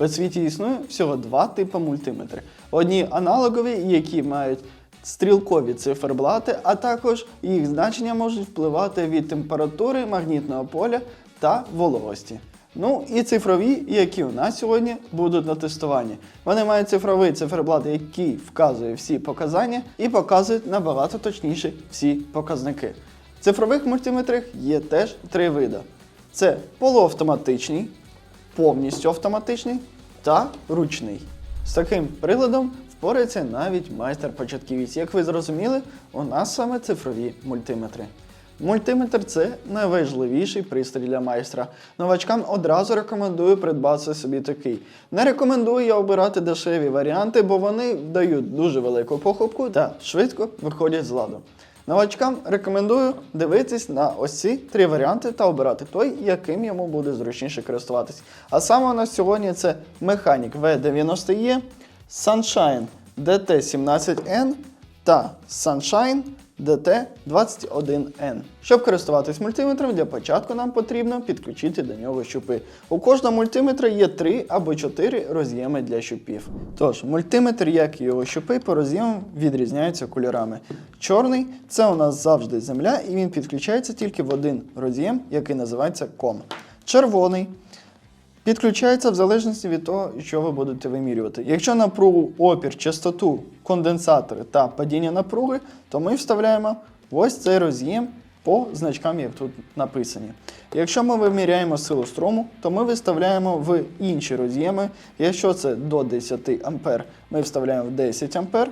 У світі існує всього два типи мультиметри. Одні аналогові, які мають стрілкові циферблати, а також їх значення можуть впливати від температури магнітного поля та вологості. Ну і цифрові, які у нас сьогодні будуть на тестуванні. Вони мають цифровий циферблат, який вказує всі показання і показує набагато точніше всі показники. В цифрових мультиметрах є теж три види: це полуавтоматичний, повністю автоматичний та ручний. З таким приладом впорається навіть майстер-початківець. Як ви зрозуміли, у нас саме цифрові мультиметри. Мультиметр це найважливіший пристрій для майстра. Новачкам одразу рекомендую придбати собі такий. Не рекомендую я обирати дешеві варіанти, бо вони дають дуже велику похопку та швидко виходять з ладу. Новачкам рекомендую дивитись на ось ці три варіанти та обирати той, яким йому буде зручніше користуватись. А саме у нас сьогодні це Mechanic V90E, Sunshine DT17N та Sunshine DT21N. Щоб користуватись мультиметром, для початку нам потрібно підключити до нього щупи. У кожного мультиметра є 3 або 4 роз'єми для щупів. Тож, мультиметр, як і його щупи, по роз'ємам відрізняються кольорами. Чорний це у нас завжди земля, і він підключається тільки в один роз'єм, який називається ком. Червоний Підключається в залежності від того, що ви будете вимірювати. Якщо напругу, опір, частоту, конденсатори та падіння напруги, то ми вставляємо ось цей роз'єм по значкам, як тут написані. Якщо ми виміряємо силу струму, то ми виставляємо в інші роз'єми. Якщо це до 10 А, ми вставляємо в 10 А.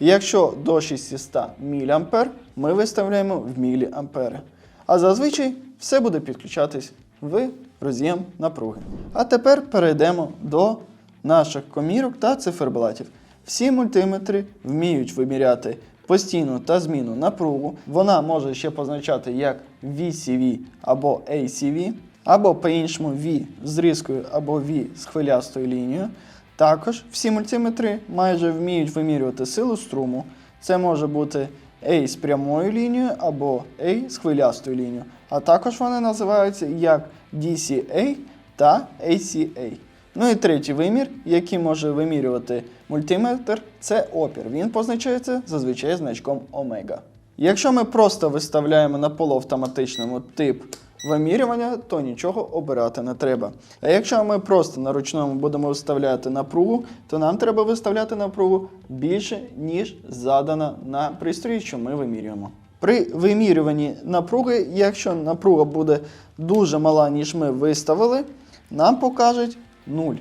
Якщо до 600 мА, ми виставляємо в міліампери. А зазвичай все буде підключатись в роз'єм напруги. А тепер перейдемо до наших комірок та циферблатів. Всі мультиметри вміють виміряти постійну та зміну напругу. Вона може ще позначати як VCV або ACV, або по-іншому V з різкою або V з хвилястою лінією. Також всі мультиметри майже вміють вимірювати силу струму. Це може бути A з прямою лінією або A з хвилястою лінією. А також вони називаються як DCA та ACA. Ну і третій вимір, який може вимірювати мультиметр, це опір. Він позначається зазвичай значком омега. Якщо ми просто виставляємо на полуавтоматичному тип вимірювання, то нічого обирати не треба. А якщо ми просто на ручному будемо виставляти напругу, то нам треба виставляти напругу більше, ніж задана на пристрої, що ми вимірюємо. При вимірюванні напруги, якщо напруга буде дуже мала, ніж ми виставили, нам покажуть 0.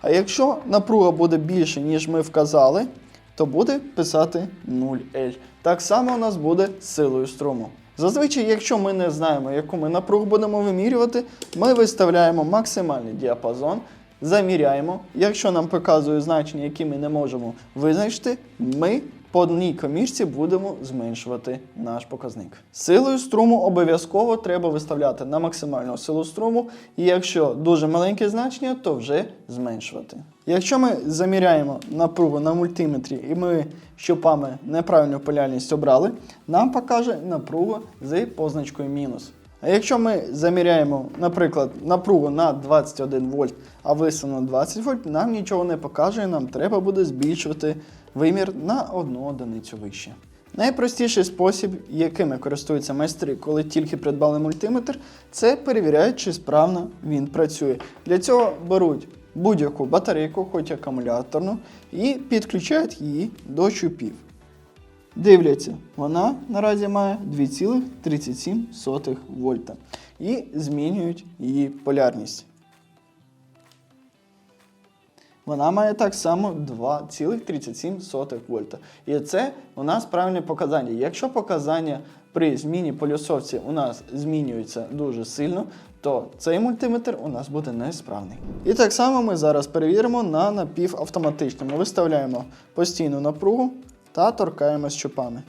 А якщо напруга буде більше, ніж ми вказали, то буде писати 0L. Так само у нас буде силою струму. Зазвичай, якщо ми не знаємо, яку ми напругу будемо вимірювати, ми виставляємо максимальний діапазон, заміряємо. Якщо нам показує значення, які ми не можемо визначити, ми по одній комірці будемо зменшувати наш показник. Силою струму обов'язково треба виставляти на максимальну силу струму, і якщо дуже маленьке значення, то вже зменшувати. Якщо ми заміряємо напругу на мультиметрі і ми щупами неправильну полярність обрали, нам покаже напругу з позначкою мінус. А якщо ми заміряємо, наприклад, напругу на 21 вольт, а виставлено 20 вольт, нам нічого не покаже, нам треба буде збільшувати вимір на одну одиницю вище. Найпростіший спосіб, якими користуються майстри, коли тільки придбали мультиметр, це перевіряють, чи справно він працює. Для цього беруть будь-яку батарейку, хоч акумуляторну, і підключають її до щупів. Дивляться, вона наразі має 2,37 вольта і змінюють її полярність. Вона має так само 2,37 вольта. І це у нас правильне показання. Якщо показання при зміні полюсовці у нас змінюються дуже сильно, то цей мультиметр у нас буде несправний. І так само ми зараз перевіримо на напівавтоматичному. Виставляємо постійну напругу та торкаємось щупами.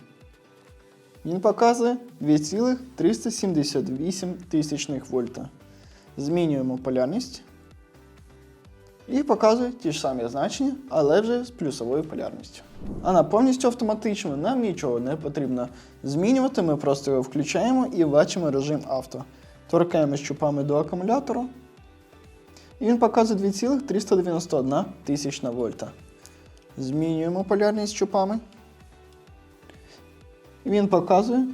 Він показує 2,378 тисячних вольта. Змінюємо полярність. І показує ті ж самі значення, але вже з плюсовою полярністю. А на повністю автоматичному нам нічого не потрібно змінювати. Ми просто його включаємо і бачимо режим авто. Торкаємо щупами до акумулятора. І він показує 2,391 тисячна вольта. Змінюємо полярність щупами. І він показує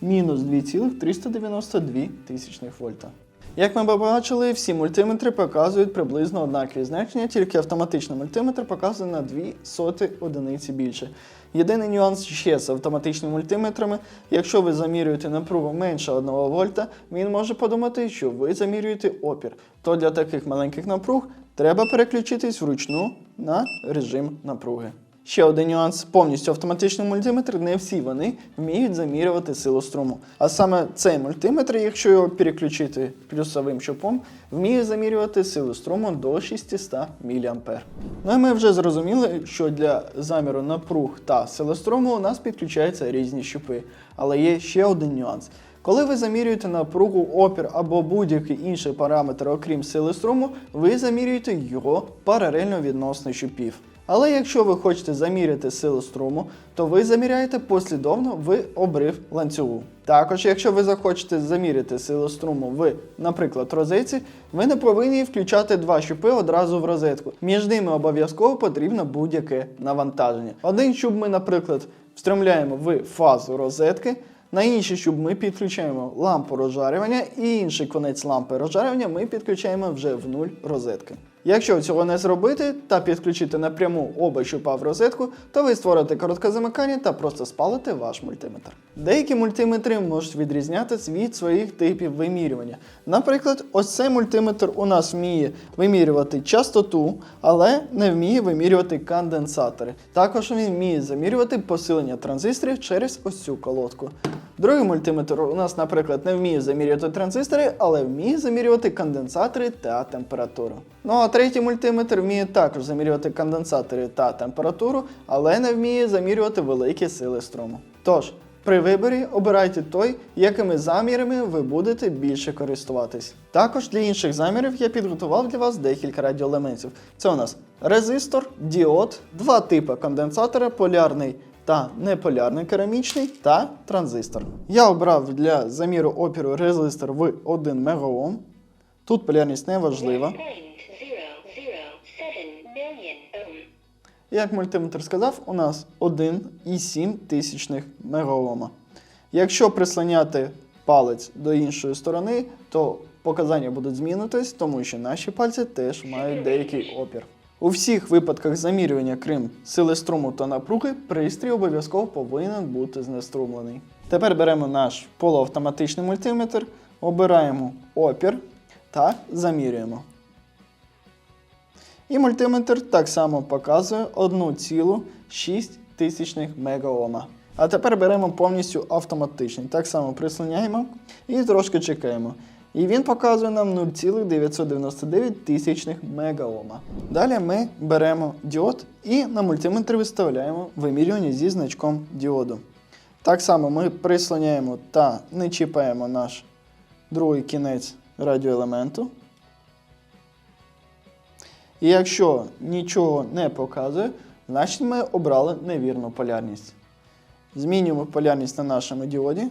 мінус 2,392 тисячних вольта. Як ми побачили, всі мультиметри показують приблизно однакові значення, тільки автоматичний мультиметр показує на 2 соти одиниці більше. Єдиний нюанс ще з автоматичними мультиметрами. Якщо ви замірюєте напругу менше 1 вольта, він може подумати, що ви замірюєте опір. То для таких маленьких напруг треба переключитись вручну на режим напруги. Ще один нюанс: повністю автоматичний мультиметр, не всі вони вміють замірювати силу струму. А саме цей мультиметр, якщо його переключити плюсовим щупом, вміє замірювати силу струму до 600 мА. Ну і ми вже зрозуміли, що для заміру напруг та сили струму у нас підключаються різні щупи. Але є ще один нюанс. Коли ви замірюєте напругу, опір або будь-який інший параметр, окрім сили струму, ви замірюєте його паралельно відносно щупів. Але якщо ви хочете заміряти силу струму, то ви заміряєте послідовно в обрив ланцюгу. Також, якщо ви захочете заміряти силу струму в, наприклад, розетці, ви не повинні включати два щупи одразу в розетку. Між ними обов'язково потрібно будь-яке навантаження. Один щуп ми, наприклад, встромляємо в фазу розетки. На інший щуп ми підключаємо лампу розжарювання, і інший конець лампи розжарювання ми підключаємо вже в нуль розетки. Якщо цього не зробити та підключити напряму оба щупа в розетку, то ви створите коротке замикання та просто спалите ваш мультиметр. Деякі мультиметри можуть відрізнятися від своїх типів вимірювання. Наприклад, ось цей мультиметр у нас вміє вимірювати частоту, але не вміє вимірювати конденсатори. Також він вміє замірювати посилення транзисторів через ось цю колодку. Другий мультиметр у нас, наприклад, не вміє замірювати транзистори, але вміє замірювати конденсатори та температуру. Ну а третій мультиметр вміє також замірювати конденсатори та температуру, але не вміє замірювати великі сили струму. Тож, при виборі обирайте той, якими замірами ви будете більше користуватись. Також для інших замірів я підготував для вас декілька радіоелементів. Це у нас резистор, діод, два типи конденсатора, полярний та неполярний керамічний та транзистор. Я обрав для заміру опіру резистор в 1 МОм. Тут полярність не важлива. Як мультиметр сказав, у нас 1,7 тисячних мегаома. Якщо прислоняти палець до іншої сторони, то показання будуть змінитись, тому що наші пальці теж мають деякий опір. У всіх випадках замірювання, крім сили струму та напруги, пристрій обов'язково повинен бути знеструмлений. Тепер беремо наш полуавтоматичний мультиметр, обираємо опір та замірюємо. І мультиметр так само показує 1,6 мегаома. А тепер беремо повністю автоматичний. Так само прислоняємо і трошки чекаємо. І він показує нам 0,999 тисячних мегаома. Далі ми беремо діод і на мультиметр виставляємо вимірювання зі значком діоду. Так само ми прислоняємо та не чіпаємо наш другий кінець радіоелементу. І якщо нічого не показує, значить ми обрали невірну полярність. Змінюємо полярність на нашому діоді.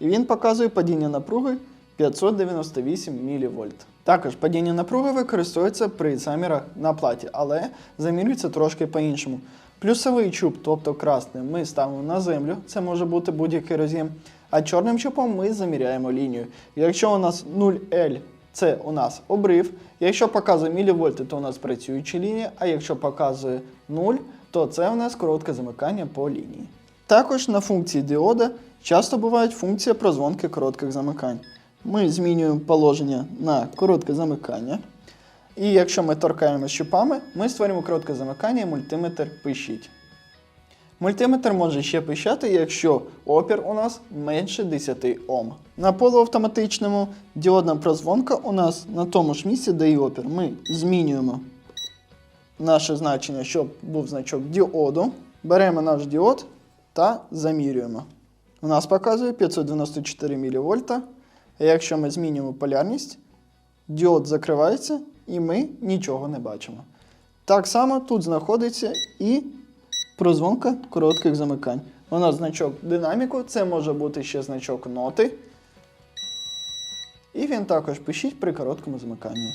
І він показує падіння напруги 598 мВ. Також падіння напруги використовується при замірах на платі, але замірюється трошки по-іншому. Плюсовий чуб, тобто красний, ми ставимо на землю, це може бути будь-який роз'єм. А чорним чубом ми заміряємо лінію. Якщо у нас 0L це у нас обрив. Якщо показує мілівольти, то у нас працююча лінія, а якщо показує 0, то це у нас коротке замикання по лінії. Також на функції діода часто буває функція прозвонки коротких замикань. Ми змінюємо положення на коротке замикання. І якщо ми торкаємо щупами, ми створюємо коротке замикання і мультиметр пищить. Мультиметр може ще пищати, якщо опір у нас менше 10 Ом. На полуавтоматичному діодна прозвонка у нас на тому ж місці, де і опір. Ми змінюємо наше значення, щоб був значок діоду. Беремо наш діод та замірюємо. У нас показує 594 мВ. А якщо ми змінюємо полярність, діод закривається і ми нічого не бачимо. Так само тут знаходиться і прозвонка коротких замикань. У нас значок динаміку, це може бути ще значок ноти. І він також пишіть при короткому замиканні.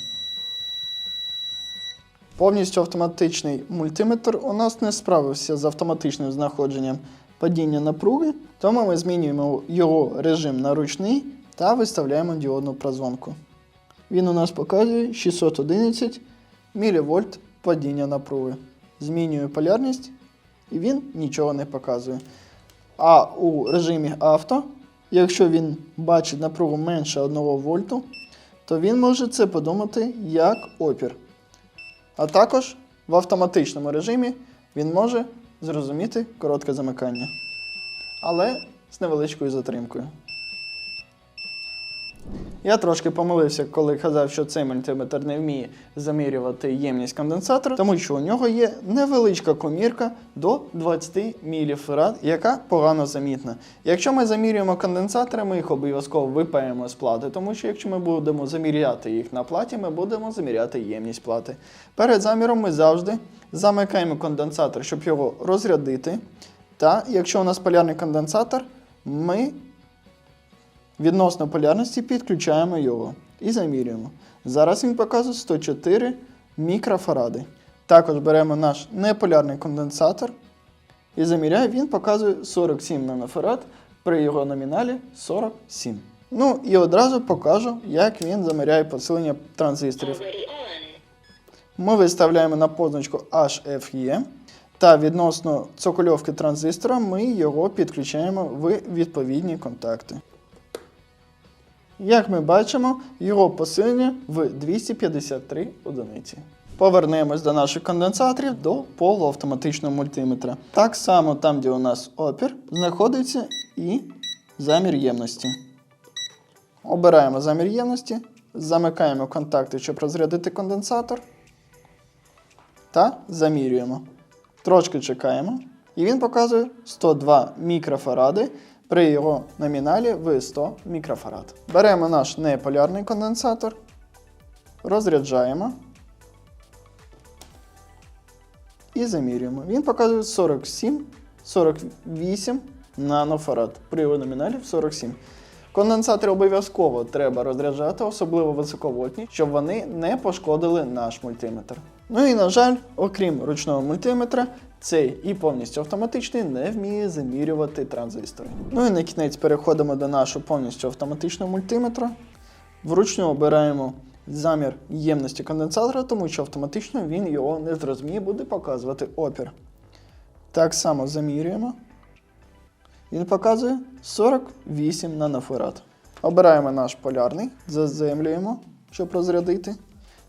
Повністю автоматичний мультиметр у нас не справився з автоматичним знаходженням падіння напруги, тому ми змінюємо його режим на ручний та виставляємо діодну прозвонку. Він у нас показує 611 мВ падіння напруги. Змінюю полярність і він нічого не показує. А у режимі авто, якщо він бачить напругу менше 1 вольту, то він може це подумати як опір. А також в автоматичному режимі він може зрозуміти коротке замикання. Але з невеличкою затримкою. Я трошки помилився, коли казав, що цей мультиметр не вміє замірювати ємність конденсатора, тому що у нього є невеличка комірка до 20 міліфарад, яка погано замітна. Якщо ми замірюємо конденсатори, ми їх обов'язково випаємо з плати, тому що якщо ми будемо заміряти їх на платі, ми будемо заміряти ємність плати. Перед заміром ми завжди замикаємо конденсатор, щоб його розрядити. Та якщо у нас полярний конденсатор, ми відносно полярності підключаємо його і замірюємо. Зараз він показує 104 мікрофаради. Також беремо наш неполярний конденсатор і заміряємо, він показує 47 нанофарад при його номіналі 47. Ну і одразу покажу, як він заміряє посилення транзисторів. Ми виставляємо на позначку HFE та відносно цокольовки транзистора ми його підключаємо в відповідні контакти. Як ми бачимо, його посилення в 253 одиниці. Повернемось до наших конденсаторів до полуавтоматичного мультиметра. Так само там, де у нас опір, знаходиться і замір ємності. Обираємо замір ємності, замикаємо контакти, щоб розрядити конденсатор та замірюємо. Трошки чекаємо. І він показує 102 мікрофаради при його номіналі в 100 мікрофарад. Беремо наш неполярний конденсатор, розряджаємо і замірюємо. Він показує 47, 48 нанофарад при його номіналі в 47. Конденсатори обов'язково треба розряджати, особливо високовольтні, щоб вони не пошкодили наш мультиметр. Ну і на жаль, окрім ручного мультиметра, цей і повністю автоматичний не вміє замірювати транзистори. Ну і на кінець переходимо до нашого повністю автоматичного мультиметра. Вручну обираємо замір ємності конденсатора, тому що автоматично він його не зрозуміє, буде показувати опір. Так само замірюємо. Він показує 48 нанофарад. Обираємо наш полярний, заземлюємо, щоб розрядити.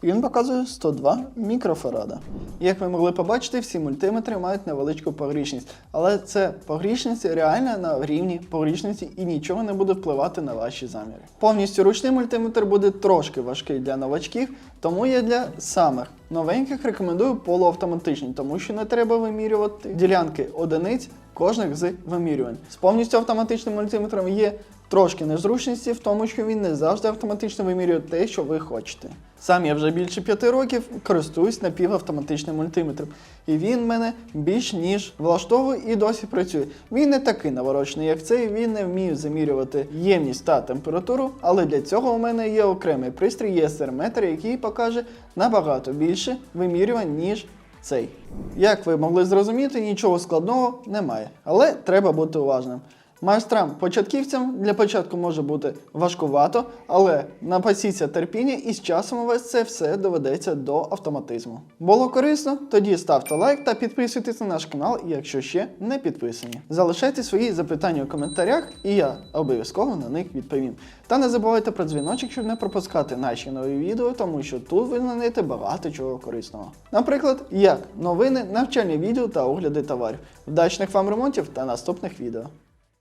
Він показує 102 мікрофарада. Як ви могли побачити, всі мультиметри мають невеличку погрішність, але це погрішність реальна на рівні погрішності і нічого не буде впливати на ваші заміри. Повністю ручний мультиметр буде трошки важкий для новачків, тому я для самих новеньких рекомендую полуавтоматичний, тому що не треба вимірювати ділянки одиниць кожних з вимірювань. З повністю автоматичним мультиметром є трошки незручності в тому, що він не завжди автоматично вимірює те, що ви хочете. Сам я вже більше п'яти років користуюсь напівавтоматичним мультиметром, і він мене більш ніж влаштовує і досі працює. Він не такий наворочений, як цей, він не вміє замірювати ємність та температуру, але для цього у мене є окремий пристрій ЄСР-метр, який покаже набагато більше вимірювань, ніж цей. Як ви могли зрозуміти, нічого складного немає, але треба бути уважним. Майстрам-початківцям для початку може бути важкувато, але напасіться терпіння і з часом у вас це все доведеться до автоматизму. Було корисно? Тоді ставте лайк та підписуйтесь на наш канал, якщо ще не підписані. Залишайте свої запитання у коментарях, і я обов'язково на них відповім. Та не забувайте про дзвіночок, щоб не пропускати наші нові відео, тому що тут ви знайдете багато чого корисного. Наприклад, як новини, навчальні відео та огляди товарів. Вдачних вам ремонтів та наступних відео.